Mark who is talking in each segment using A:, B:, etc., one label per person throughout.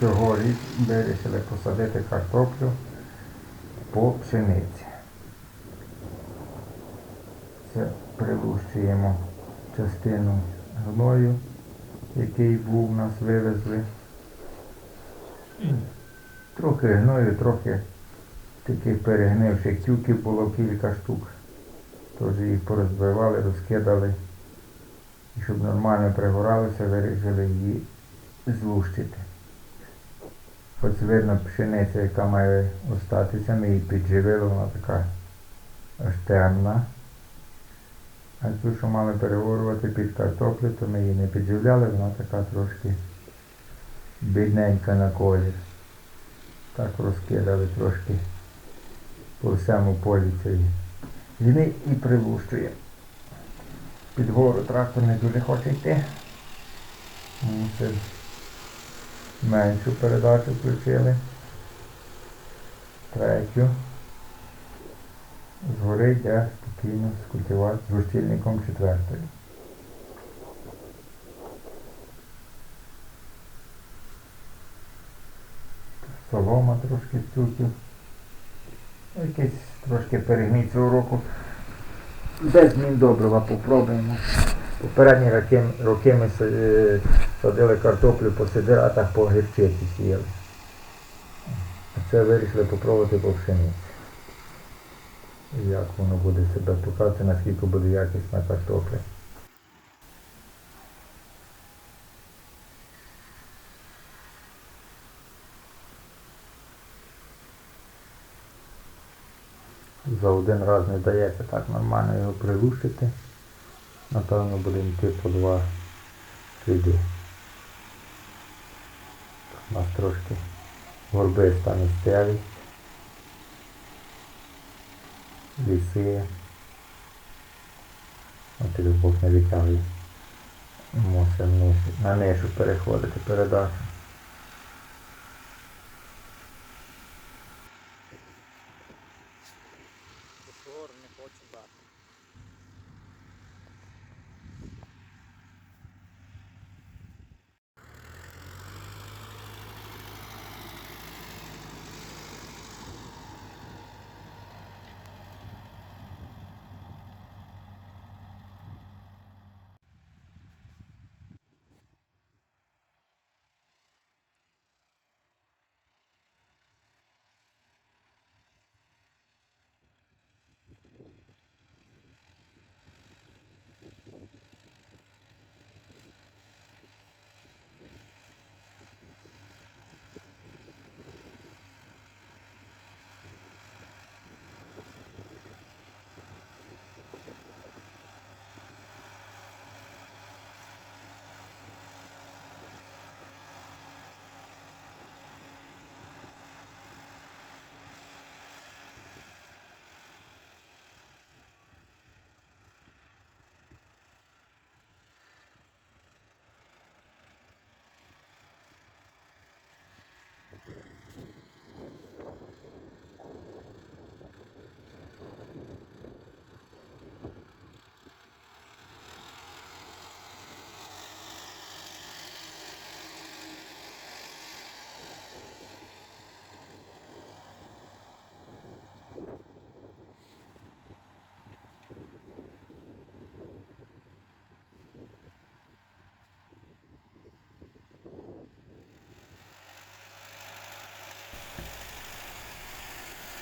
A: цьогоріч вирішили посадити картоплю по пшениці. Це прилущуємо частину гною, який був у нас вивезли. Трохи гною, трохи таких перегнивших тюків було кілька штук. Тож їх порозбивали, розкидали. І щоб нормально пригоралося, вирішили її злущити. Ось видно пшениця, яка має остатися, ми її підживили, вона така аж темна. А цю, що мали переворювати під картоплю, то ми її не підживляли, вона така трошки бідненька на колір. Так розкидали трошки по всьому полі цієї. І ми і прилущуємо. Під гору трактор не дуже хоче йти. Меншу передачу включили. Третю. Згори йде спокійно з культивацією, з гущільником четвертої. Солома трошки стюків. Якийсь трошки перегній цього року. Без змін добрива попробуємо. Попередні роки, роки ми е, садили картоплю по сидиратах, по гірчиці сіяли. Це вирішили попробувати по пшениці. Як воно буде себе показувати, наскільки буде якісна картопля. За один раз не вдається так нормально його прилучити. Напевно будемо йти по два сліди. У нас трошки горбиста місцевість. Ліси. От і Бог не витягує. Мусимо на нишу переходити передачу.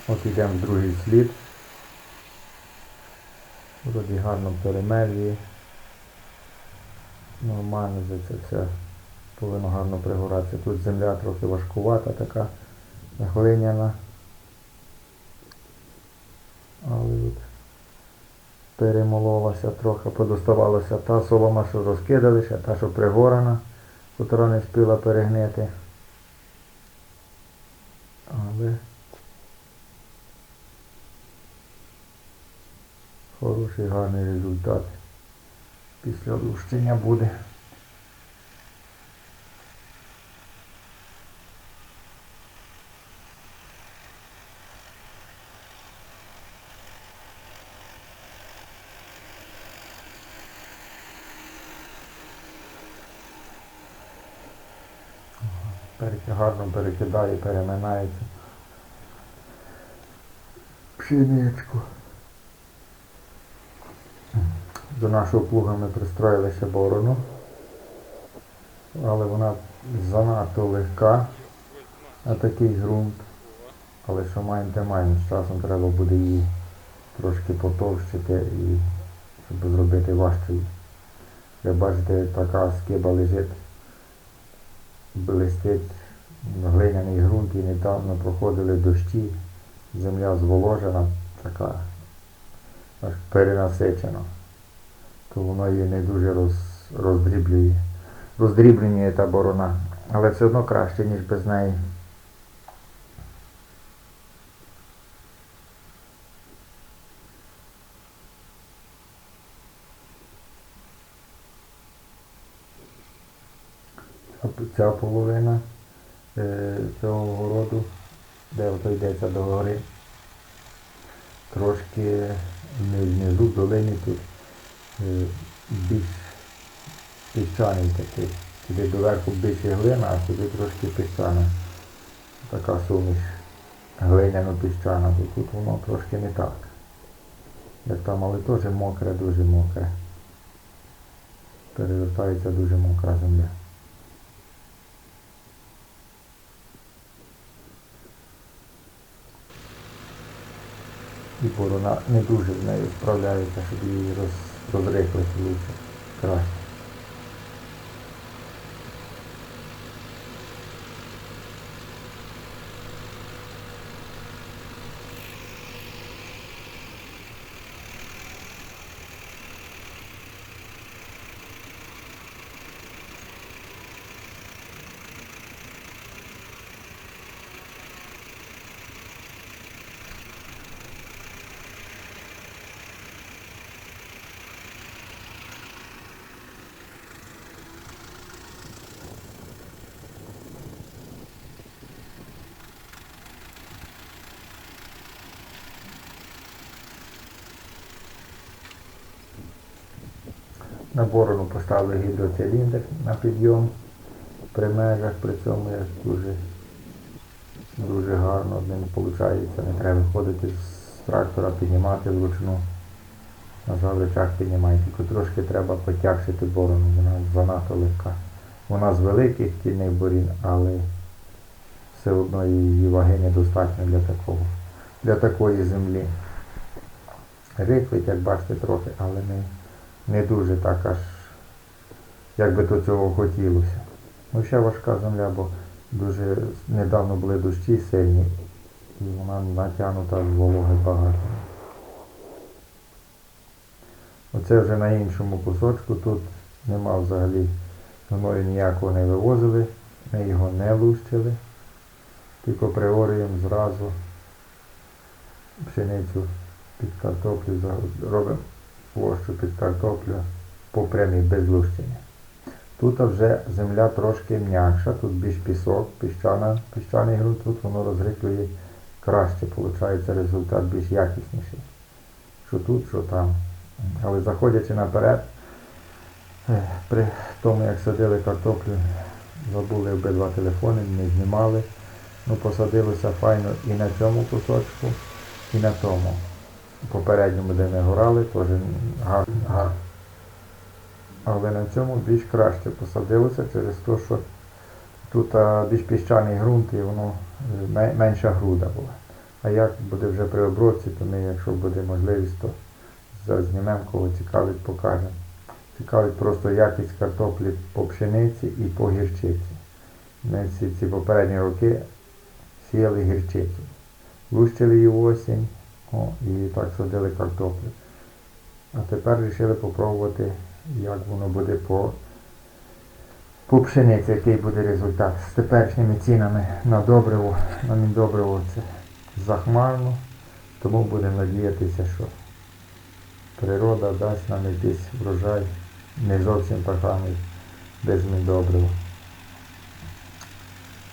A: От йдемо в другий слід. Вроді гарно перемелює. Нормально за це все повинно гарно пригоратися. Тут земля трохи важкувата така, глиняна. Але от перемололася трохи, подоставалася та солома, що розкидали, ще та, що пригорана, котра не спіла перегнити. Але Хороший гарний результат після лущення буде. гарно перекидає, переминається. Пшеничку. До нашого плуга ми пристроїли ще борону, але вона занадто легка на такий ґрунт. Але що маємо, те маємо. З часом треба буде її трошки потовщити і щоб зробити важчою. Ви бачите, така скиба лежить, блистить глиняний ґрунт і недавно проходили дощі, земля зволожена, така аж перенасичена. То воно її не дуже роз, роздріблює. Роздріблює та борона. Але все одно краще, ніж без неї. Ця половина е, цього городу, де ото йдеться до гори, трошки не в долині тут більш піщаний такий. Туди доверху більше глина, а сюди трошки піщана. Така суміш глиняно-піщана, то тут воно трошки не так. Як там, але теж мокре, дуже мокре. Перевертається дуже мокра земля. І борона не дуже з нею справляється, щоб її роз, розрихлити лучше, краще. На борону поставили гідроциліндр на підйом при межах, при цьому як дуже, дуже гарно з ним виходить. Не треба виходити з трактора, піднімати вручну. Нажав речах піднімає, тільки трошки треба потягшити борону, вона занадто легка. Вона з великих кільних борін, але все одно її ваги недостатньо для такого, для такої землі. Рихлить, як бачите, трохи, але не, не дуже так аж, як би то цього хотілося. Ну ще важка земля, бо дуже недавно були дощі сильні, і вона натягнута з вологи багато. Оце вже на іншому кусочку, тут нема взагалі гною ніякого не вивозили, ми його не лущили, тільки приорюємо зразу пшеницю під картоплю, робимо площу під картоплю по прямій без. Тут вже земля трошки м'якша, тут більш пісок, піщана, піщаний ґрунт, тут воно розриклює краще, виходить результат більш якісніший. Що тут, що там. Але заходячи наперед, при тому як садили картоплю, забули обидва телефони, не знімали. Ну, посадилося файно і на цьому кусочку, і на тому. Попередньому, де ми горали, теж гарно. гарно. Але на цьому більш краще посадилося через те, що тут більш піщаний ґрунт і воно е, менша груда була. А як буде вже при обробці, то ми, якщо буде можливість, то зазнімемо, кого цікавить, покажемо. Цікавить просто якість картоплі по пшениці і по гірчиці. Ми ці, ці попередні роки сіяли гірчицю. Лущили її осінь о, і так садили картоплю. А тепер вирішили попробувати, як воно буде по, по пшениці, який буде результат. З теперішніми цінами на добриво, на міндобриво це захмарно, тому будемо надіятися, що природа дасть нам якийсь врожай не зовсім поганий без міндобрива.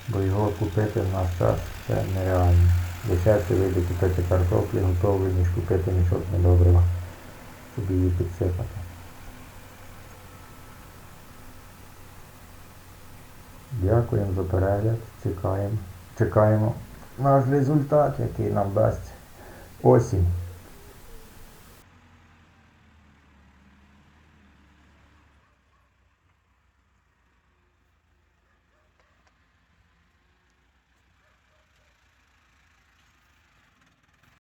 A: Бо його купити в наш час це нереально. Дешевше видів купити картоплі готовий, ніж купити мішок міндобрива, щоб її підсипати. Дякуємо за перегляд. Чекаємо. Чекаємо наш результат, який нам дасть осінь.